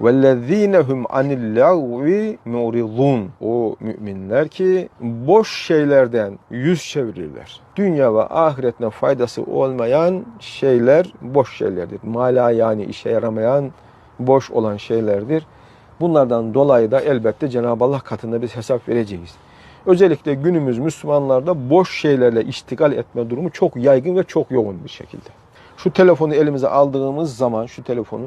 وَالَّذ۪ينَ هُمْ عَنِ اللَّغْوِ مُعْرِضُونَ O müminler ki boş şeylerden yüz çevirirler. Dünya ve ahiretine faydası olmayan şeyler boş şeylerdir. Mala yani işe yaramayan boş olan şeylerdir. Bunlardan dolayı da elbette Cenab-ı Allah katında biz hesap vereceğiz. Özellikle günümüz Müslümanlarda boş şeylerle iştigal etme durumu çok yaygın ve çok yoğun bir şekilde. Şu telefonu elimize aldığımız zaman şu telefonu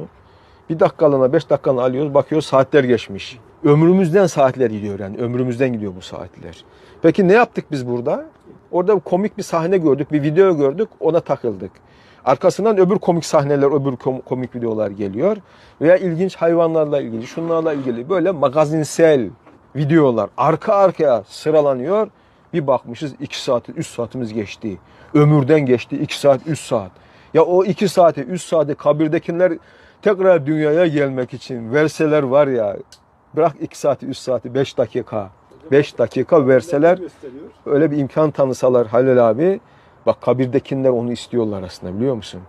bir dakikalığına beş dakikalığına alıyoruz bakıyoruz saatler geçmiş. Ömrümüzden saatler gidiyor yani ömrümüzden gidiyor bu saatler. Peki ne yaptık biz burada? Orada komik bir sahne gördük, bir video gördük, ona takıldık. Arkasından öbür komik sahneler, öbür kom- komik videolar geliyor. Veya ilginç hayvanlarla ilgili, şunlarla ilgili böyle magazinsel videolar arka arkaya sıralanıyor. Bir bakmışız 2 saat, 3 saatimiz geçti. Ömürden geçti 2 saat, 3 saat. Ya o 2 saati, 3 saati kabirdekiler tekrar dünyaya gelmek için verseler var ya bırak 2 saati, 3 saati, 5 dakika. 5 dakika verseler öyle bir imkan tanısalar Halil abi bak kabirdekiler onu istiyorlar aslında biliyor musun?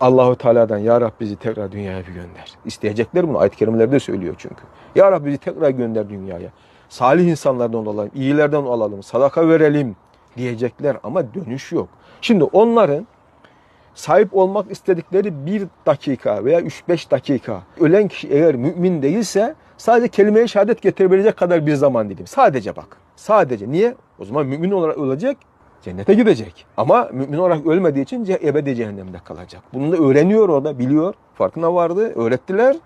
Allahu Teala'dan ya Rab bizi tekrar dünyaya bir gönder. İsteyecekler bunu ayet-i kerimelerde söylüyor çünkü. Ya Rab bizi tekrar gönder dünyaya. Salih insanlardan olalım, iyilerden olalım, sadaka verelim diyecekler ama dönüş yok. Şimdi onların sahip olmak istedikleri bir dakika veya 3-5 dakika ölen kişi eğer mümin değilse sadece kelime-i şehadet getirebilecek kadar bir zaman dilimi. Sadece bak. Sadece. Niye? O zaman mümin olarak ölecek, cennete gidecek. Ama mümin olarak ölmediği için ebedi cehennemde kalacak. Bunu da öğreniyor orada, biliyor. Farkına vardı, öğrettiler.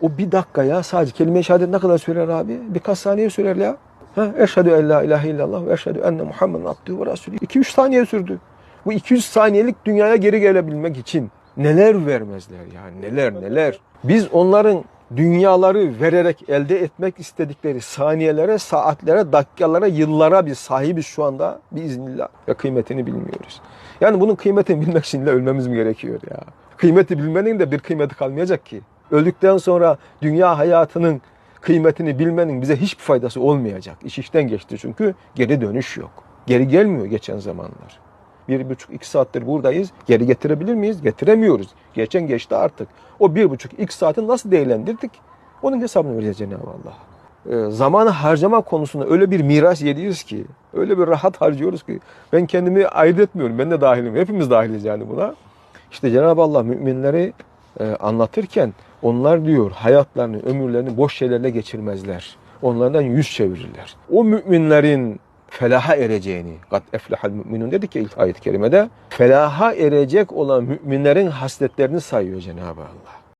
O bir dakikaya sadece kelime-i şehadet ne kadar sürer abi? Birkaç saniye sürer ya. Ha, eşhedü en la ilahe illallah ve eşhedü enne Muhammeden abdühü ve rasulü. 2-3 saniye sürdü. Bu 200 saniyelik dünyaya geri gelebilmek için neler vermezler yani neler neler. Biz onların dünyaları vererek elde etmek istedikleri saniyelere, saatlere, dakikalara, yıllara biz sahibiz şu anda biiznillah ve kıymetini bilmiyoruz. Yani bunun kıymetini bilmek için de ölmemiz mi gerekiyor ya? Kıymeti bilmenin de bir kıymeti kalmayacak ki. Öldükten sonra dünya hayatının kıymetini bilmenin bize hiçbir faydası olmayacak. İş işten geçti çünkü geri dönüş yok. Geri gelmiyor geçen zamanlar. Bir buçuk iki saattir buradayız. Geri getirebilir miyiz? Getiremiyoruz. Geçen geçti artık. O bir buçuk iki saati nasıl değerlendirdik? Onun hesabını vereceğiz Cenab-ı Allah. Ee, zamanı harcama konusunda öyle bir miras yediyiz ki, öyle bir rahat harcıyoruz ki ben kendimi ayırt etmiyorum. Ben de dahilim. Hepimiz dahiliz yani buna. İşte Cenab-ı Allah müminleri e, anlatırken onlar diyor hayatlarını, ömürlerini boş şeylerle geçirmezler. Onlardan yüz çevirirler. O müminlerin felaha ereceğini, kat eflehal müminun dedik ya ilk ayet-i kerimede, felaha erecek olan müminlerin hasletlerini sayıyor Cenab-ı Allah.